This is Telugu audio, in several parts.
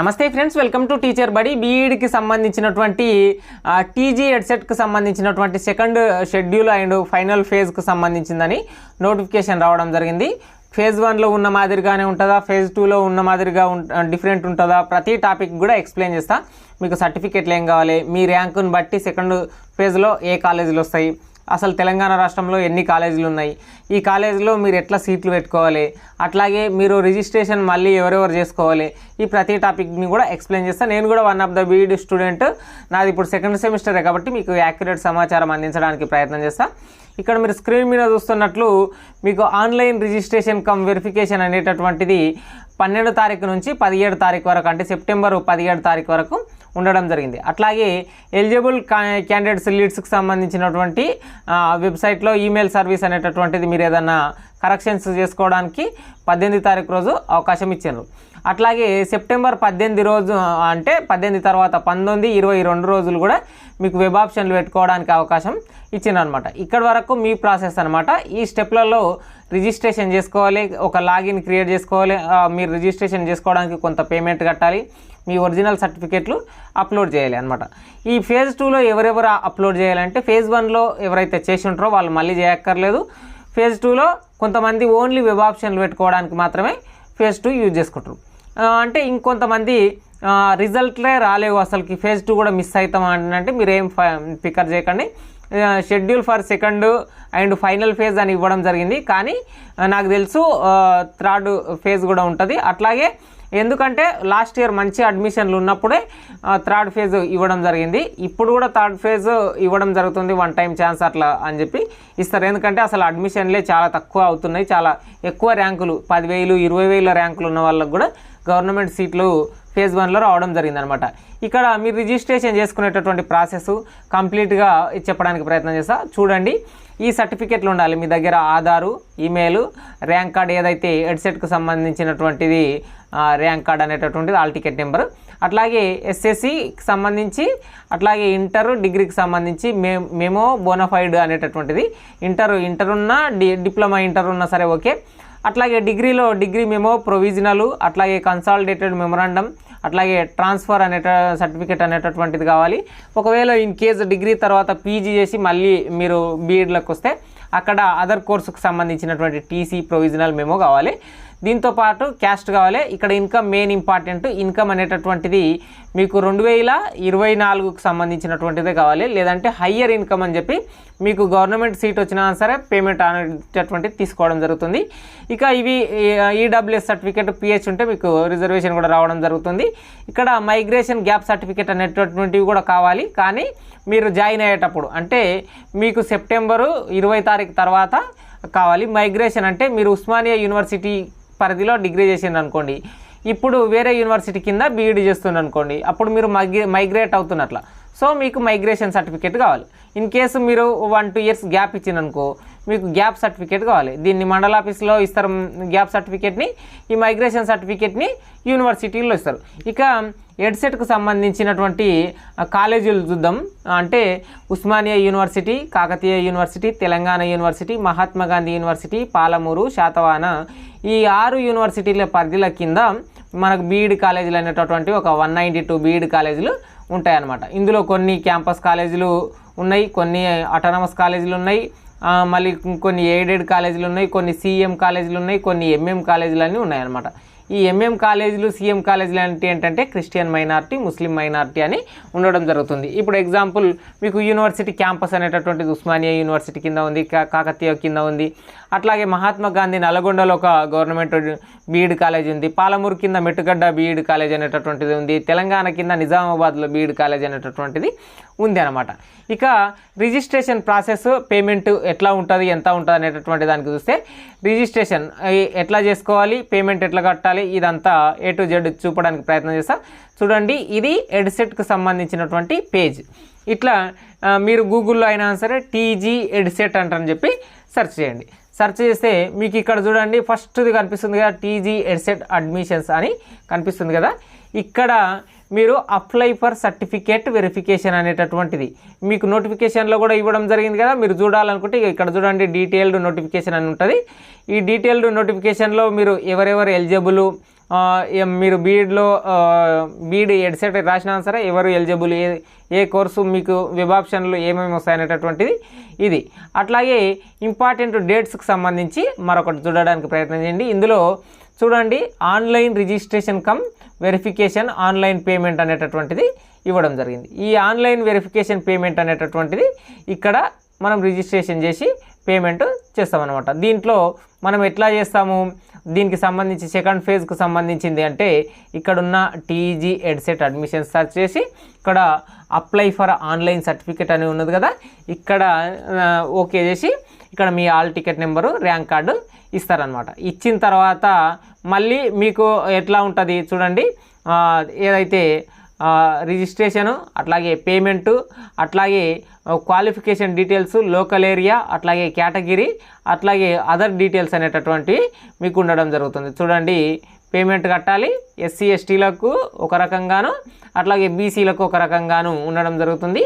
నమస్తే ఫ్రెండ్స్ వెల్కమ్ టు టీచర్ బడి. బీఈడికి సంబంధించినటువంటి టీజీ హెడ్సెట్కి సంబంధించినటువంటి సెకండ్ షెడ్యూల్ అండ్ ఫైనల్ ఫేజ్కి సంబంధించిందని నోటిఫికేషన్ రావడం జరిగింది. ఫేజ్ వన్లో ఉన్న మాదిరిగానే ఉంటుందా? ఫేజ్ టూలో ఉన్న మాదిరిగా డిఫరెంట్ ఉంటుందా? ప్రతి టాపిక్ కూడా ఎక్స్ప్లెయిన్ చేస్తా. మీకు సర్టిఫికేట్లు ఏం కావాలి? మీ ర్యాంకుని బట్టి సెకండ్ ఫేజ్లో ఏ కాలేజీలు వస్తాయి? అసలు తెలంగాణ రాష్ట్రంలో ఎన్ని కాలేజీలు ఉన్నాయి? ఈ కాలేజీలో మీరు ఎట్లా సీట్లు పెట్టుకోవాలి? అట్లాగే మీరు రిజిస్ట్రేషన్ మళ్ళీ ఎవరెవరు చేసుకోవాలి? ఈ ప్రతి టాపిక్ని కూడా ఎక్స్ప్లెయిన్ చేస్తాను నేను కూడా one of the BEd student. నాది ఇప్పుడు సెకండ్ సెమిస్టరే కాబట్టి మీకు యాక్యురేట్ సమాచారం అందించడానికి ప్రయత్నం చేస్తాను ఇక్కడ మీరు స్క్రీన్ మీద చూస్తున్నట్లు మీకు ఆన్లైన్ రిజిస్ట్రేషన్ కమ్ వెరిఫికేషన్ అనేటటువంటిది పన్నెండు తారీఖు నుంచి పదిహేడు తారీఖు వరకు అంటే సెప్టెంబర్ పదిహేడు తారీఖు వరకు ఉండడం జరిగింది. అట్లాగే ఎలిజిబుల్ క్యాండిడేట్స్ లీడ్స్కి సంబంధించినటువంటి వెబ్సైట్లో ఈమెయిల్ సర్వీస్ అనేటటువంటిది మీరు ఏదన్నా కరెక్షన్స్ చేసుకోవడానికి పద్దెనిమిది తారీఖు రోజు అవకాశం ఇచ్చారు అట్లాగే సెప్టెంబర్ పద్దెనిమిది రోజు అంటే పద్దెనిమిది తర్వాత పంతొమ్మిది ఇరవై రెండు రోజులు కూడా మీకు వెబ్ ఆప్షన్లు పెట్టుకోవడానికి అవకాశం ఇచ్చిందనమాట ఇక్కడ వరకు మీ ప్రాసెస్ అనమాట ఈ స్టెప్లలో రిజిస్ట్రేషన్ చేసుకోవాలి ఒక లాగిన్ క్రియేట్ చేసుకోవాలి మీరు రిజిస్ట్రేషన్ చేసుకోవడానికి కొంత పేమెంట్ కట్టాలి. మీ ఒరిజినల్ సర్టిఫికేట్లు అప్లోడ్ చేయాలి అనమాట ఈ ఫేజ్ టూలో ఎవరెవరు అప్లోడ్ చేయాలంటే ఫేజ్ వన్లో ఎవరైతే చేసి ఉంటారో వాళ్ళు మళ్ళీ చేయక్కర్లేదు. ఫేజ్ టూలో కొంతమంది ఓన్లీ వెబ్ ఆప్షన్లు పెట్టుకోవడానికి మాత్రమే ఫేజ్ టూ యూజ్ చేసుకుంటారు. అంటే ఇంకొంతమంది రిజల్ట్లే రాలేవు అసలుకి. ఫేజ్ టూ కూడా మిస్ అవుతాం అంటే మీరు ఏం ఫికర్ చేయకండి. Schedule for second and final phase అని ఇవ్వడం జరిగింది. కానీ నాకు తెలుసు థర్డ్ ఫేజ్ కూడా ఉంటుంది. అట్లాగే ఎందుకంటే లాస్ట్ ఇయర్ మంచి అడ్మిషన్లు ఉన్నప్పుడే థర్డ్ ఫేజ్ ఇవ్వడం జరిగింది. ఇప్పుడు కూడా థర్డ్ ఫేజ్ ఇవ్వడం జరుగుతుంది వన్ టైం ఛాన్స్ అట్లా అని చెప్పి ఇస్తారు. ఎందుకంటే అసలు అడ్మిషన్లే చాలా తక్కువ అవుతున్నాయి చాలా ఎక్కువ ర్యాంకులు పదివేలు ఇరవై వేల ర్యాంకులు ఉన్న వాళ్ళకు కూడా గవర్నమెంట్ సీట్లు ఫేజ్ వన్లో రావడం జరిగిందనమాట. ఇక్కడ మీరు రిజిస్ట్రేషన్ చేసుకునేటటువంటి ప్రాసెస్ కంప్లీట్గా చెప్పడానికి ప్రయత్నం చేస్తా. చూడండి ఈ సర్టిఫికెట్లు ఉండాలి. మీ దగ్గర ఆధారు ఈమెయిల్ ర్యాంక్ కార్డ్ ఏదైతే హెడ్సెట్కు సంబంధించినటువంటిది ర్యాంక్ కార్డ్ అనేటటువంటిది ఆల్ టికెట్ నెంబర్. అట్లాగే ఎస్ఎస్సికి సంబంధించి అట్లాగే ఇంటర్ డిగ్రీకి సంబంధించి మే మెమో బోనఫైడ్ అనేటటువంటిది. ఇంటర్ ఇంటర్ ఉన్నా డి డిప్లొమా ఇంటర్ ఉన్నా సరే ఓకే. అట్లాగే డిగ్రీలో డిగ్రీ మెమో ప్రొవిజనల్ అట్లాగే కన్సాలిడేటెడ్ మెమరాండం అట్లాగే ట్రాన్స్ఫర్ అనేట సర్టిఫికేట్ అనేటటువంటిది కావాలి. ఒకవేళ ఇన్ కేసు డిగ్రీ తర్వాత పీజీ చేసి మళ్ళీ మీరు బీఎడ్లోకి వస్తే అక్కడ అదర్ కోర్సుకు సంబంధించినటువంటి టీసీ ప్రొవిజనల్ మెమో కావాలి. దీంతో పాటు క్యాస్ట్ కావాలి. ఇక్కడ ఇన్కమ్ మెయిన్ ఇంపార్టెంట్. ఇన్కమ్ అనేటటువంటిది మీకు రెండు వేల ఇరవై నాలుగుకు సంబంధించినటువంటిదే కావాలి. లేదంటే హయ్యర్ ఇన్కమ్ అని చెప్పి మీకు గవర్నమెంట్ సీట్ వచ్చినా సరే పేమెంట్ అనేటటువంటిది తీసుకోవడం జరుగుతుంది. ఇక ఇవి ఈడబ్ల్యూఎస్ సర్టిఫికేట్ పిహెచ్ ఉంటే మీకు రిజర్వేషన్ కూడా రావడం జరుగుతుంది. ఇక్కడ మైగ్రేషన్ గ్యాప్ సర్టిఫికేట్ అనేటటువంటివి కూడా కావాలి. కానీ మీరు జాయిన్ అయ్యేటప్పుడు అంటే మీకు సెప్టెంబరు ఇరవై తారీఖు తర్వాత కావాలి. మైగ్రేషన్ అంటే మీరు ఉస్మానియా యూనివర్సిటీ పరిధిలో డిగ్రీ చేసింది అనుకోండి ఇప్పుడు వేరే యూనివర్సిటీ కింద బీఈడి చేస్తున్నారు అనుకోండి అప్పుడు మీరు మైగ్రే మైగ్రేట్ అవుతున్నట్ల. సో మీకు మైగ్రేషన్ సర్టిఫికేట్ కావాలి. ఇన్ కేసు మీరు వన్ టూ ఇయర్స్ గ్యాప్ ఇచ్చిందనుకో మీకు గ్యాప్ సర్టిఫికేట్ కావాలి. దీన్ని మండల ఆఫీస్లో ఇస్తారు గ్యాప్ సర్టిఫికేట్ని ఈ మైగ్రేషన్ సర్టిఫికేట్ని యూనివర్సిటీల్లో ఇస్తారు. ఇక ఎడ్సెట్కు సంబంధించినటువంటి కాలేజీలు చూద్దాం. అంటే Osmania university Kakatiya university Telangana university Mahatma Gandhi university Palamuru Satavahana ఈ ఆరు యూనివర్సిటీల పరిధిల కింద మనకు బీఈడి కాలేజీలు అనేటటువంటి ఒక వన్ నైంటీ టూ బీఈడి కాలేజీలు ఉంటాయన్నమాట. ఇందులో కొన్ని క్యాంపస్ కాలేజీలు ఉన్నాయి కొన్ని అటానమస్ కాలేజీలు ఉన్నాయి. మళ్ళీ కొన్ని ఎయిడెడ్ కాలేజీలు ఉన్నాయి కొన్ని సీఎం కాలేజీలు ఉన్నాయి కొన్ని ఎంఎం కాలేజీలు అన్నీ ఉన్నాయన్నమాట. ఈ ఎంఎం కాలేజీలు సీఎం కాలేజీలు అంటే ఏంటంటే క్రిస్టియన్ మైనార్టీ ముస్లిం మైనార్టీ అని ఉండడం జరుగుతుంది. ఇప్పుడు ఎగ్జాంపుల్ మీకు యూనివర్సిటీ క్యాంపస్ అనేటటువంటిది ఉస్మానియా యూనివర్సిటీ కింద ఉంది కాకతీయ కింద ఉంది. అట్లాగే మహాత్మా గాంధీ నల్గొండలో ఒక గవర్నమెంట్ బీఈడి కాలేజ్ ఉంది. పాలమూరు కింద మెట్టుగడ్డ బీఈడి కాలేజ్ అనేటటువంటిది ఉంది. తెలంగాణ కింద నిజామాబాద్లో బీఈడి కాలేజ్ అనేటటువంటిది ఉంది అనమాట ఇక రిజిస్ట్రేషన్ ప్రాసెస్ పేమెంట్ ఎట్లా ఉంటుంది ఎంత ఉంటుంది అనేటటువంటి దానికి చూస్తే రిజిస్ట్రేషన్ ఎట్లా చేసుకోవాలి పేమెంట్ ఎట్లా కట్టాలి ఇదంతా ఏ టు జెడ్ చూపడానికి ప్రయత్నం చేస్తా. చూడండి ఇది ఎడ్సెట్కి సంబంధించినటువంటి పేజ్ ఇట్లా మీరు గూగుల్లో అయినా సరే టీజీ ఎడ్సెట్ అంటారని చెప్పి సెర్చ్ చేయండి. సెర్చ్ చేస్తే మీకు ఇక్కడ చూడండి ఫస్ట్ది కనిపిస్తుంది కదా టీజీ ఎడ్సెట్ అడ్మిషన్స్ అని కనిపిస్తుంది కదా. ఇక్కడ మీరు అప్లై ఫర్ సర్టిఫికేట్ వెరిఫికేషన్ అనేటటువంటిది. మీకు నోటిఫికేషన్లో కూడా ఇవ్వడం జరిగింది కదా మీరు చూడాలనుకుంటే ఇక్కడ చూడండి డీటెయిల్డ్ నోటిఫికేషన్ అని ఉంటుంది. ఈ డీటెయిల్డ్ నోటిఫికేషన్లో మీరు ఎవరెవరు ఎలిజిబుల్ మీరు బీఈడ్లో బీఈడ్ ఎడ్సెట్ రాసినా సరే ఎవరు ఎలిజిబుల్ ఏ ఏ కోర్సు మీకు వెబ్ ఆప్షన్లు ఏమేమి వస్తాయనేటటువంటిది ఇది. అట్లాగే ఇంపార్టెంట్ డేట్స్కి సంబంధించి మరొకటి చూడడానికి ప్రయత్నం చేయండి. ఇందులో చూడండి online registration cum verification online payment అనేటటువంటిది ఇవ్వడం జరిగింది. ఈ ఆన్లైన్ వెరిఫికేషన్ పేమెంట్ అనేటటువంటిది ఇక్కడ మనం రిజిస్ట్రేషన్ చేసి పేమెంట్ చేస్తామన్నమాట. దీంట్లో మనం ఎట్లా చేస్తాము? దీనికి సంబంధించి సెకండ్ ఫేజ్కు సంబంధించింది అంటే ఇక్కడున్న టీజీ ఎడ్సెట్ అడ్మిషన్ సెర్చ్ చేసి ఇక్కడ అప్లై ఫర్ ఆన్లైన్ సర్టిఫికేట్ అని ఉన్నది కదా? ఇక్కడ ఓకే చేసి ఇక్కడ మీ hall ticket number rank card ఇస్తారనమాట ఇచ్చిన తర్వాత మళ్ళీ మీకు ఎట్లా ఉంటుంది చూడండి. ఏదైతే రిజిస్ట్రేషను అట్లాగే పేమెంటు అట్లాగే క్వాలిఫికేషన్ డీటెయిల్స్ లోకల్ ఏరియా అట్లాగే కేటగిరీ అట్లాగే అదర్ డీటెయిల్స్ అనేటటువంటివి మీకు ఉండడం జరుగుతుంది. చూడండి పేమెంట్ కట్టాలి. ఎస్సీ ఎస్టీలకు ఒక రకంగాను అట్లాగే బీసీలకు ఒక రకంగాను ఉండడం జరుగుతుంది.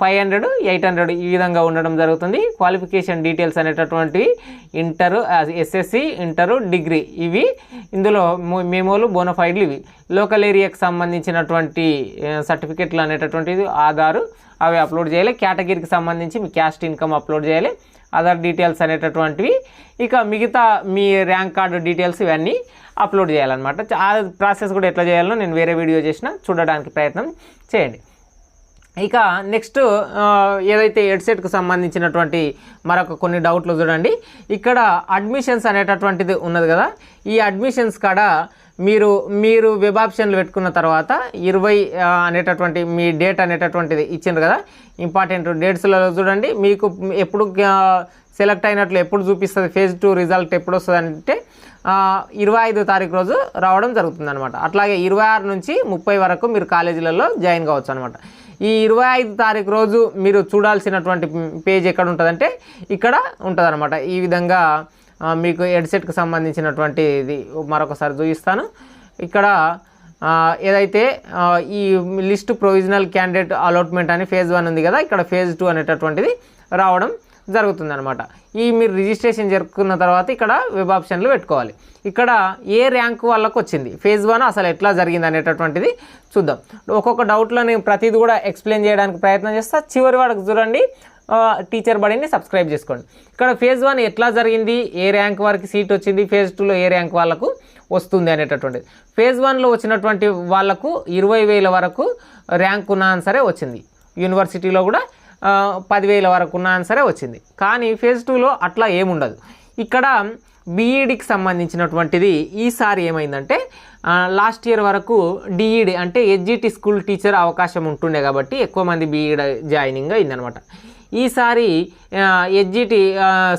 ఫైవ్ హండ్రెడ్ ఎయిట్ హండ్రెడ్ ఈ విధంగా ఉండడం జరుగుతుంది. క్వాలిఫికేషన్ డీటెయిల్స్ అనేటటువంటివి ఇంటరు ఎస్ఎస్సి ఇంటరు డిగ్రీ ఇవి. ఇందులో మేమోలు బోనఫైడ్లు ఇవి. లోకల్ ఏరియాకి సంబంధించినటువంటి సర్టిఫికెట్లు అనేటటువంటిది ఆధారు అవి అప్లోడ్ చేయాలి. కేటగిరీకి సంబంధించి మీ క్యాస్ట్ ఇన్కమ్ అప్లోడ్ చేయాలి. అదర్ డీటెయిల్స్ అనేటటువంటివి. ఇక మిగతా మీ ర్యాంక్ కార్డు డీటెయిల్స్ ఇవన్నీ అప్లోడ్ చేయాలన్నమాట. ఆ ప్రాసెస్ కూడా ఎట్లా చేయాలో నేను వేరే వీడియో చేసిన చూడడానికి ప్రయత్నం చేయండి. ఇక నెక్స్ట్ ఏదైతే హెడ్సెట్కు సంబంధించినటువంటి మరొక కొన్ని డౌట్లు చూడండి. ఇక్కడ అడ్మిషన్స్ అనేటటువంటిది ఉన్నది కదా. ఈ అడ్మిషన్స్ కాడ మీరు మీరు వెబ్ ఆప్షన్లు పెట్టుకున్న తర్వాత ఇరవై అనేటటువంటి మీ డేట్ అనేటటువంటిది ఇచ్చిండ్రు కదా. ఇంపార్టెంట్ డేట్స్లలో చూడండి. మీకు ఎప్పుడు సెలెక్ట్ అయినట్లు ఎప్పుడు చూపిస్తుంది ఫేజ్ టూ రిజల్ట్ ఎప్పుడు వస్తుంది అంటే ఇరవై ఐదు తారీఖు రోజు రావడం జరుగుతుంది అనమాట అట్లాగే ఇరవై ఆరు నుంచి ముప్పై వరకు మీరు కాలేజీలలో జాయిన్ కావచ్చు అనమాట ఈ ఇరవై ఐదు తారీఖు రోజు మీరు చూడాల్సినటువంటి పేజ్ ఎక్కడ ఉంటుందంటే ఇక్కడ ఉంటుందన్నమాట. ఈ విధంగా మీకు హెడ్సెట్కి సంబంధించినటువంటి ఇది మరొకసారి చూపిస్తాను. ఇక్కడ ఏదైతే ఈ లిస్ట్ ప్రొవిజనల్ క్యాండిడేట్ అలాట్మెంట్ అని ఫేజ్ వన్ ఉంది కదా ఇక్కడ ఫేజ్ టూ అనేటటువంటిది రావడం జరుగుతుందన్నమాట. ఈ మీరు రిజిస్ట్రేషన్ జరుపుకున్న తర్వాత ఇక్కడ వెబ్ ఆప్షన్లు పెట్టుకోవాలి. ఇక్కడ ఏ ర్యాంక్ వాళ్ళకు వచ్చింది? ఫేజ్ వన్ అసలు ఎట్లా జరిగింది అనేటటువంటిది చూద్దాం. ఒక్కొక్క డౌట్లో నేను ప్రతిదీ కూడా ఎక్స్ప్లెయిన్ చేయడానికి ప్రయత్నం చేస్తా. చివరి వాడికి చూడండి. టీచర్ బడిని సబ్స్క్రైబ్ చేసుకోండి. ఇక్కడ ఫేజ్ వన్ ఎట్లా జరిగింది? ఏ ర్యాంక్ వారికి సీట్ వచ్చింది? ఫేజ్ టూలో ఏ ర్యాంక్ వాళ్ళకు వస్తుంది అనేటటువంటిది. ఫేజ్ వన్లో వచ్చినటువంటి వాళ్ళకు ఇరవై వేల వరకు ర్యాంక్ ఉన్నా సరే వచ్చింది. యూనివర్సిటీలో కూడా పదివేల వరకు ఉన్నా సరే వచ్చింది. కానీ ఫేజ్ టూలో అట్లా ఏముండదు. ఇక్కడ బీఈడికి సంబంధించినటువంటిది ఈసారి ఏమైందంటే లాస్ట్ ఇయర్ వరకు డిఈడి అంటే ఎడ్జిటి స్కూల్ టీచర్ అవకాశం ఉంటుండే కాబట్టి ఎక్కువ మంది బీఈడి జాయినింగ్ అయిందనమాట. ఈసారి ఎడ్జిటి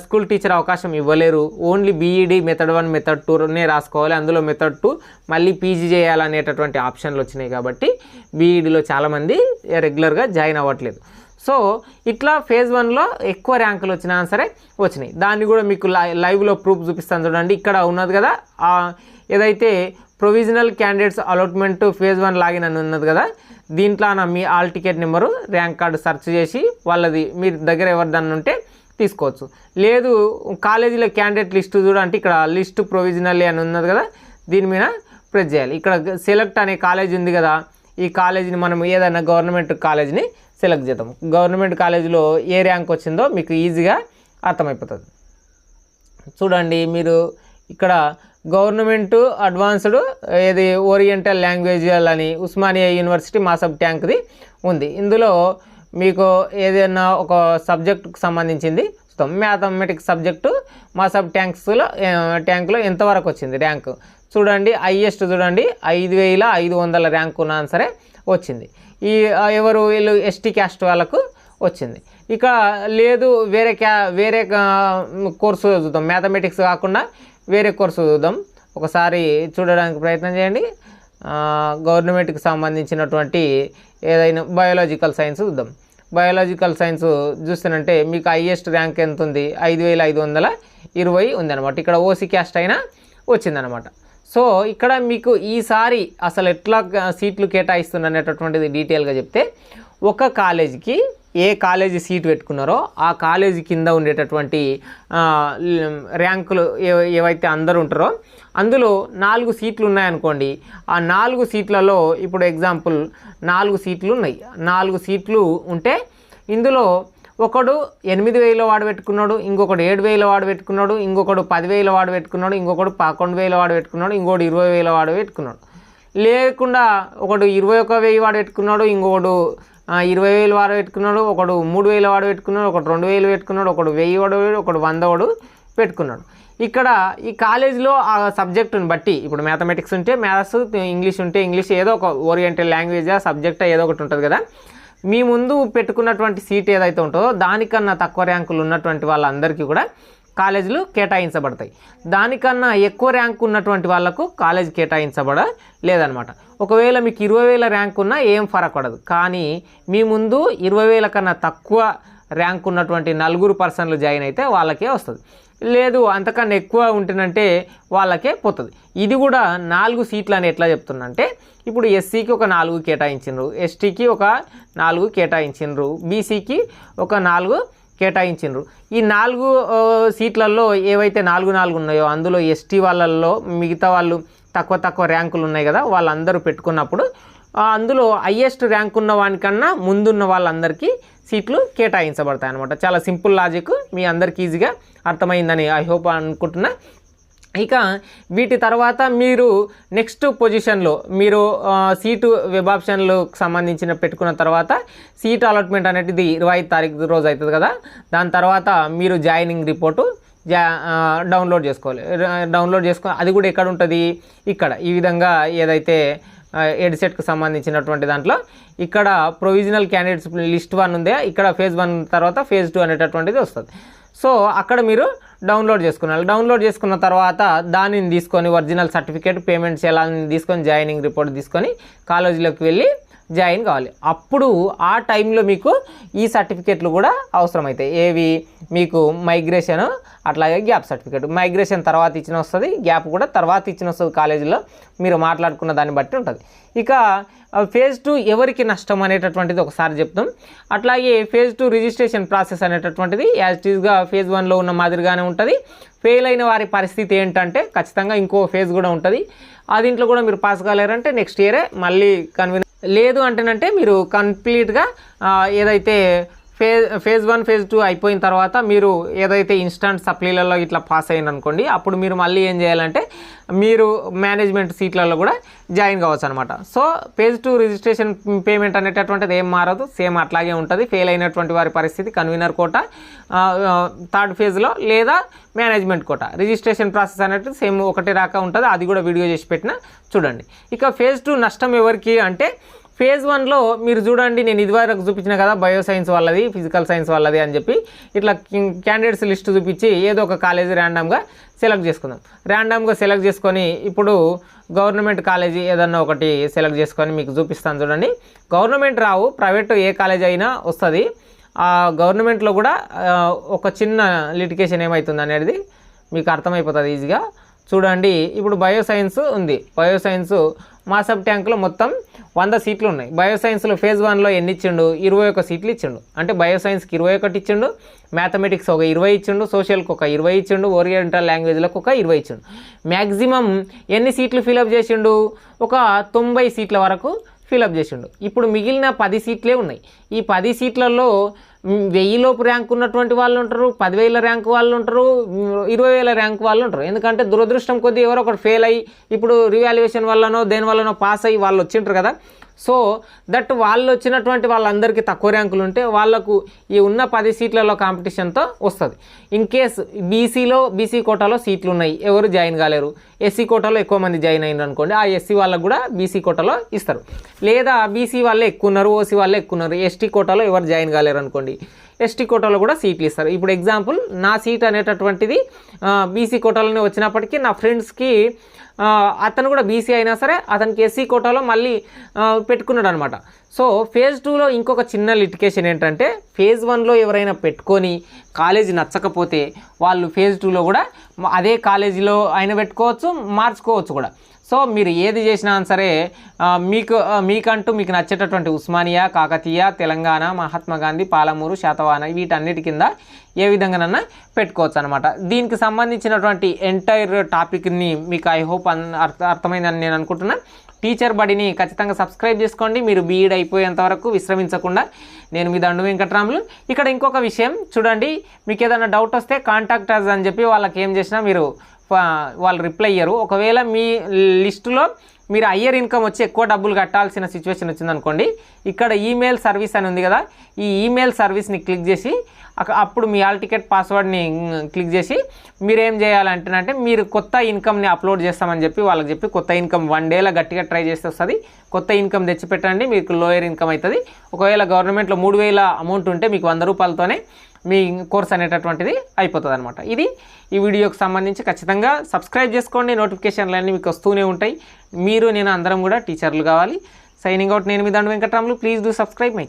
స్కూల్ టీచర్ అవకాశం ఇవ్వలేరు. Only BEd method one method టూనే రాసుకోవాలి. అందులో మెథడ్ టూ మళ్ళీ పీజీ చేయాలనేటటువంటి ఆప్షన్లు వచ్చినాయి కాబట్టి బీఈడిలో చాలామంది రెగ్యులర్గా జాయిన్ అవ్వట్లేదు. సో ఇట్లా ఫేజ్ వన్లో ఎక్కువ ర్యాంకులు వచ్చినా సరే వచ్చినాయి. దాన్ని కూడా మీకు లై లైవ్లో ప్రూఫ్ చూపిస్తాను చూడండి. ఇక్కడ ఉన్నది కదా ఏదైతే provisional candidates allotment phase one login అని ఉన్నది కదా దీంట్లో నా మీ hall ticket number rank card search చేసి వాళ్ళది మీ దగ్గర ఎవరిదన్నా ఉంటే తీసుకోవచ్చు. లేదు కాలేజీలో క్యాండిడేట్ లిస్టు చూడంటే ఇక్కడ లిస్ట్ ప్రొవిజనల్ అని ఉన్నది కదా దీని మీద ప్రెస్ చేయాలి. ఇక్కడ సెలెక్ట్ అనే కాలేజ్ ఉంది కదా ఈ కాలేజీని మనం ఏదైనా గవర్నమెంట్ కాలేజీని సెలెక్ట్ చేద్దాం. గవర్నమెంట్ కాలేజీలో ఏ ర్యాంక్ వచ్చిందో మీకు ఈజీగా అర్థమైపోతుంది. చూడండి మీరు ఇక్కడ గవర్నమెంట్ అడ్వాన్స్డ్ ఏది ఓరియంటల్ లాంగ్వేజ్ అని ఉస్మానియా యూనివర్సిటీ మా సబ్ ట్యాంక్ది ఉంది. ఇందులో మీకు ఏదైనా ఒక సబ్జెక్టుకు సంబంధించింది మ్యాథమెటిక్స్ సబ్జెక్టు మా సబ్ ట్యాంక్స్లో ట్యాంక్లో ఎంతవరకు వచ్చింది ర్యాంక్? చూడండి హైయెస్ట్ చూడండి ఐదు వేల ఐదు వందల ర్యాంక్ ఉన్న సరే వచ్చింది. ఈ ఎవరు? వీళ్ళు ఎస్టీ క్యాస్ట్ వాళ్ళకు వచ్చింది. ఇక లేదు వేరే క్యా వేరే కోర్సు చూద్దాం. మ్యాథమెటిక్స్ కాకుండా వేరే కోర్సు చూద్దాం. ఒకసారి చూడడానికి ప్రయత్నం చేయండి. గవర్నమెంట్కి సంబంధించినటువంటి ఏదైనా బయోలాజికల్ సైన్స్ చూద్దాం. బయోలాజికల్ సైన్స్ చూస్తేనంటే మీకు హైయెస్ట్ ర్యాంక్ ఎంత ఉంది? ఐదు వేల ఐదు వందల ఇరవై ఉందన్నమాట. ఇక్కడ ఓసీ క్యాస్ట్ అయినా వచ్చిందనమాట సో ఇక్కడ మీకు ఈసారి అసలు ఎట్లా సీట్లు కేటాయిస్తుంది అనేటటువంటిది డీటెయిల్గా చెప్తే ఒక కాలేజీకి ఏ కాలేజీ సీట్ పెట్టుకున్నారో ఆ కాలేజీ కింద ఉండేటటువంటి ర్యాంకులు ఏవైతే అందరు ఉంటారో అందులో నాలుగు సీట్లు ఉన్నాయనుకోండి ఆ నాలుగు సీట్లలో ఇప్పుడు ఎగ్జాంపుల్ నాలుగు సీట్లు ఉన్నాయి. నాలుగు సీట్లు ఉంటే ఇందులో ఒకడు ఎనిమిది వేల వాడు పెట్టుకున్నాడు ఇంకొకడు ఏడు వేల వాడు పెట్టుకున్నాడు ఇంకొకడు పదివేల వాడు పెట్టుకున్నాడు ఇంకొకడు పదకొండు వేల వాడు పెట్టుకున్నాడు ఇంకొకడు ఇరవై వేల వాడు పెట్టుకున్నాడు. లేకుండా ఒకడు ఇరవై ఒక వెయ్యి వాడు పెట్టుకున్నాడు ఇంకొకడు ఇరవై వేలు వాడు పెట్టుకున్నాడు ఒకడు మూడు వేల వాడు పెట్టుకున్నాడు ఒకడు రెండు వేలు పెట్టుకున్నాడు ఒకడు వెయ్యి వాడు ఒకడు వంద వాడు పెట్టుకున్నాడు. ఇక్కడ ఈ కాలేజీలో ఆ సబ్జెక్టుని బట్టి ఇప్పుడు మ్యాథమెటిక్స్ ఉంటే మ్యాథ్స్ ఇంగ్లీష్ ఉంటే ఇంగ్లీష్ ఏదో ఒక ఓరియంటెడ్ లాంగ్వేజ్ సబ్జెక్ట్ ఏదో ఒకటి ఉంటుంది కదా. మీ ముందు పెట్టుకున్నటువంటి సీట్ ఏదైతే ఉంటుందో దానికన్నా తక్కువ ర్యాంకులు ఉన్నటువంటి వాళ్ళందరికీ కూడా కాలేజీలు కేటాయించబడతాయి. దానికన్నా ఎక్కువ ర్యాంక్ ఉన్నటువంటి వాళ్ళకు కాలేజ్ కేటాయించబడ లేదనమాట. ఒకవేళ మీకు ఇరవై వేల ర్యాంక్ ఉన్నా ఏం ఫరక్ పడదు. కానీ మీ ముందు ఇరవై వేల కన్నా తక్కువ ర్యాంక్ ఉన్నటువంటి నలుగురు పర్సన్లు జాయిన్ అయితే వాళ్ళకే వస్తుంది. లేదు అంతకన్నా ఎక్కువ ఉంటుందంటే వాళ్ళకే పోతుంది. ఇది కూడా నాలుగు సీట్లు అని ఎట్లా చెప్తున్నంటే ఇప్పుడు ఎస్సీకి ఒక నాలుగు కేటాయించిండ్రు ఎస్టీకి ఒక నాలుగు కేటాయించిండ్రు బీసీకి ఒక నాలుగు కేటాయించిండ్రు. ఈ నాలుగు సీట్లలో ఏవైతే నాలుగు నాలుగు ఉన్నాయో అందులో ఎస్టీ వాళ్ళల్లో మిగతా వాళ్ళు తక్కువ తక్కువ ర్యాంకులు ఉన్నాయి కదా వాళ్ళందరూ పెట్టుకున్నప్పుడు అందులో హయ్యెస్ట్ ర్యాంక్ ఉన్న వానికన్నా ముందున్న వాళ్ళందరికీ సీట్లు కేటాయించబడతాయి అనమాట చాలా సింపుల్ లాజిక్. మీ అందరికీ ఈజీగా అర్థమైందని ఐ హోప్ అనుకుంటున్నా. ఇక వీటి తర్వాత మీరు నెక్స్ట్ పొజిషన్లో మీరు సీటు వెబ్ ఆప్షన్లకు సంబంధించిన పెట్టుకున్న తర్వాత సీట్ అలాట్మెంట్ అనేది ఇరవై ఐదు తారీఖు రోజు అవుతుంది కదా. దాని తర్వాత మీరు జాయినింగ్ రిపోర్టు జా డౌన్లోడ్ చేసుకోవాలి. డౌన్లోడ్ చేసుకో అది కూడా ఎక్కడ ఉంటుంది? ఇక్కడ. ఈ విధంగా ఏదైతే హెడ్సెట్కి సంబంధించినటువంటి దాంట్లో ఇక్కడ ప్రొవిజనల్ క్యాండిడేట్స్ లిస్ట్ వన్ ఉందే. ఇక్కడ ఫేజ్ వన్ తర్వాత ఫేజ్ టూ అనేటటువంటిది వస్తుంది. సో అక్కడ మీరు డౌన్లోడ్ చేసుకున్నారు. డౌన్లోడ్ చేసుకున్న తర్వాత దానిని తీసుకొని ఒరిజినల్ సర్టిఫికేట్ పేమెంట్స్ ఎలా తీసుకొని జాయినింగ్ రిపోర్ట్ తీసుకొని కాలేజీలోకి వెళ్ళి జాయిన్ కావాలి. అప్పుడు ఆ టైంలో మీకు ఈ సర్టిఫికేట్లు కూడా అవసరమవుతాయి ఏవి? మీకు మైగ్రేషన్ అట్లాగే గ్యాప్ సర్టిఫికేట్. మైగ్రేషన్ తర్వాత ఇచ్చిన వస్తుంది గ్యాప్ కూడా తర్వాత ఇచ్చిన వస్తుంది కాలేజీలో. మీరు మాట్లాడుకున్న దాన్ని బట్టి ఉంటుంది. ఇక ఫేజ్ టూ ఎవరికి నష్టం అనేటటువంటిది ఒకసారి చెప్తాం అట్లాగే ఫేజ్ టూ రిజిస్ట్రేషన్ ప్రాసెస్ అనేటటువంటిది యాజ్ టీజ్గా ఫేజ్ వన్లో ఉన్న మాదిరిగానే ఉంటుంది. ఫెయిల్ అయిన వారి పరిస్థితి ఏంటంటే ఖచ్చితంగా ఇంకో ఫేజ్ కూడా ఉంటుంది. ఆ దీంట్లో కూడా మీరు పాస్ కాలేరంటే నెక్స్ట్ ఇయరే మళ్ళీ కన్వీన్ లేదు అంటేనంటే మీరు కంప్లీట్గా ఏదైతే phase phase one phase two అయిపోయిన తర్వాత మీరు ఏదైతే ఇన్స్టాంట్ సప్లీలలో ఇట్లా పాస్ అయ్యింది అనుకోండి అప్పుడు మీరు మళ్ళీ ఏం చేయాలంటే మీరు మేనేజ్మెంట్ సీట్లలో కూడా జాయిన్ కావచ్చు అనమాట so phase two registration payment అనేటటువంటిది ఏం మారదు సేమ్ అట్లాగే ఉంటుంది. ఫెయిల్ అయినటువంటి వారి పరిస్థితి కన్వీనర్ కోట థర్డ్ ఫేజ్లో లేదా మేనేజ్మెంట్ కోట. రిజిస్ట్రేషన్ ప్రాసెస్ అనేది సేమ్ ఒకటి రాక ఉంటుంది. అది కూడా వీడియో చేసి పెట్టిన చూడండి. ఇక ఫేజ్ టూ నష్టం ఎవరికి అంటే ఫేజ్ వన్లో మీరు చూడండి నేను ఇదివరకు చూపించిన కదా బయో సైన్స్ వాళ్ళది ఫిజికల్ సైన్స్ వాళ్ళది అని చెప్పి ఇట్లా క్యాండిడేట్స్ లిస్ట్ చూపించి ఏదో ఒక కాలేజీ ర్యాండమ్గా సెలెక్ట్ చేసుకుందాం. ర్యాండమ్గా సెలెక్ట్ చేసుకొని ఇప్పుడు గవర్నమెంట్ కాలేజీ ఏదన్నా ఒకటి సెలెక్ట్ చేసుకొని మీకు చూపిస్తాను చూడండి. గవర్నమెంట్ రావు ప్రైవేట్ ఏ కాలేజ్ అయినా వస్తుంది. ఆ గవర్నమెంట్లో కూడా ఒక చిన్న లిటికేషన్ ఏమవుతుంది అనేది మీకు అర్థమైపోతుంది ఈజీగా. చూడండి ఇప్పుడు బయో సైన్స్ ఉంది. బయో సైన్స్ మా సబ్ ట్యాంక్లో మొత్తం వంద సీట్లు ఉన్నాయి. బయోసైన్స్లో ఫేజ్ వన్లో ఎన్ని ఇచ్చిండు ఇరవై ఒక సీట్లు ఇచ్చిండు. అంటే బయోసైన్స్కి ఇరవై ఒకటి ఇచ్చిండు మ్యాథమెటిక్స్ ఒక ఇరవై ఇచ్చిండు సోషల్కి ఒక ఇరవై ఇచ్చిండు ఓరియంటల్ లాంగ్వేజ్లకు ఒక ఇరవై ఇచ్చిండు. మ్యాక్సిమం ఎన్ని సీట్లు ఫిలప్ చేసిండు? ఒక తొంభై సీట్ల వరకు ఫిలప్ చేసిండు. ఇప్పుడు మిగిలిన పది సీట్లే ఉన్నాయి. ఈ పది సీట్లలో వెయ్యిలోపు ర్యాంక్ ఉన్నటువంటి వాళ్ళు ఉంటారు పదివేల ర్యాంక్ వాళ్ళు ఉంటారు ఇరవై వేల ర్యాంక్ వాళ్ళు ఉంటారు. ఎందుకంటే దురదృష్టం కొద్దీ ఎవరో ఒకటి ఫెయిల్ అయ్యి ఇప్పుడు రివాల్యుయేషన్ వల్లనో దేని వల్లనో పాస్ అయ్యి వాళ్ళు వచ్చింటారు కదా. సో దట్ వాళ్ళు వచ్చినటువంటి వాళ్ళందరికీ తక్కువ ర్యాంకులు ఉంటే వాళ్ళకు ఈ ఉన్న పది సీట్లలో కాంపిటీషన్తో వస్తుంది. ఇన్ కేస్ బీసీలో బీసీ కోటాలో సీట్లు ఉన్నాయి ఎవరు జాయిన్ కాలేరు? ఎస్సీ కోటాలో ఎక్కువ మంది జాయిన్ అయినారు అనుకోండి ఆ ఎస్సీ వాళ్ళకు కూడా బీసీ కోటాలో ఇస్తారు. లేదా బీసీ వాళ్ళే ఎక్కువ ఉన్నారు ఓసీ వాళ్ళే ఎక్కువ ఉన్నారు ఎస్టీ కోటాలో ఎవరు జాయిన్ కాలేరు అనుకోండి ఎస్టీ కోటాలో కూడా సీట్లు ఇస్తారు. ఇప్పుడు ఎగ్జాంపుల్ నా సీట్ అనేటటువంటిది బీసీ కోటాలోనే వచ్చినప్పటికీ నా ఫ్రెండ్స్కి అతను కూడా బీసీ అయినా సరే అతనికి ఎస్సీ కోటాలో మళ్ళీ పెట్టుకున్నాడు అనమాట సో ఫేజ్ టూలో ఇంకొక చిన్న లిటికేషన్ ఏంటంటే ఫేజ్ వన్లో ఎవరైనా పెట్టుకొని కాలేజీ నచ్చకపోతే వాళ్ళు ఫేజ్ టూలో కూడా అదే కాలేజీలో ఆయన పెట్టుకోవచ్చు మార్చుకోవచ్చు కూడా. సో మీరు ఏది చేసినా సరే మీకు మీకంటూ మీకు నచ్చేటటువంటి ఉస్మానియా కాకతీయ తెలంగాణ మహాత్మా గాంధీ పాలమూరు శాతవాహన వీటన్నిటి కింద ఏ విధంగానన్నా పెట్టుకోవచ్చు అనమాట దీనికి సంబంధించినటువంటి ఎంటైర్ టాపిక్ని మీకు ఐ హోప్ అర్థ అర్థమైందని నేను అనుకుంటున్నాను టీచర్ బడిని ఖచ్చితంగా సబ్స్క్రైబ్ చేసుకోండి. మీరు బీఈడ్ అయిపోయేంత వరకు విశ్రమించకుండా నేను మీ దండు వెంకట్రాములు. ఇక్కడ ఇంకొక విషయం చూడండి. మీకు ఏదైనా డౌట్ వస్తే కాంటాక్ట్ అస్ అని చెప్పి వాళ్ళకి ఏం చేసినా మీరు వాళ్ళు రిప్లై ఇయ్యరు. ఒకవేళ మీ లిస్టులో మీరు హయ్యర్ ఇన్కమ్ వచ్చి ఎక్కువ డబ్బులు కట్టాల్సిన సిచ్యువేషన్ వచ్చిందనుకోండి ఇక్కడ ఈమెయిల్ సర్వీస్ అని ఉంది కదా ఈ ఈమెయిల్ సర్వీస్ని క్లిక్ చేసి అప్పుడు మీ ఆల్ టికెట్ పాస్వర్డ్ని క్లిక్ చేసి మీరు ఏం చేయాలంటేనంటే మీరు కొత్త ఇన్కమ్ని అప్లోడ్ చేస్తామని చెప్పి వాళ్ళకి చెప్పి కొత్త ఇన్కమ్ వన్ డేలో గట్టిగా ట్రై చేస్తే వస్తుంది. కొత్త ఇన్కమ్ తెచ్చి పెట్టండి మీకు లోయర్ ఇన్కమ్ అవుతుంది ఒకవేళ గవర్నమెంట్లో మూడు వేల అమౌంట్ ఉంటే మీకు వంద రూపాయలతోనే మీ కోర్స్ అనేటటువంటిది అయిపోతుంది అనమాట ఇది ఈ వీడియోకి సంబంధించి ఖచ్చితంగా సబ్స్క్రైబ్ చేసుకోండి. నోటిఫికేషన్లు అన్నీ మీకు వస్తూనే ఉంటాయి. మీరు నేను అందరం కూడా టీచర్లు కావాలి. సైనింగ్ అవుట్ నేను మీ Dandu Venkataramulu. Please do subscribe my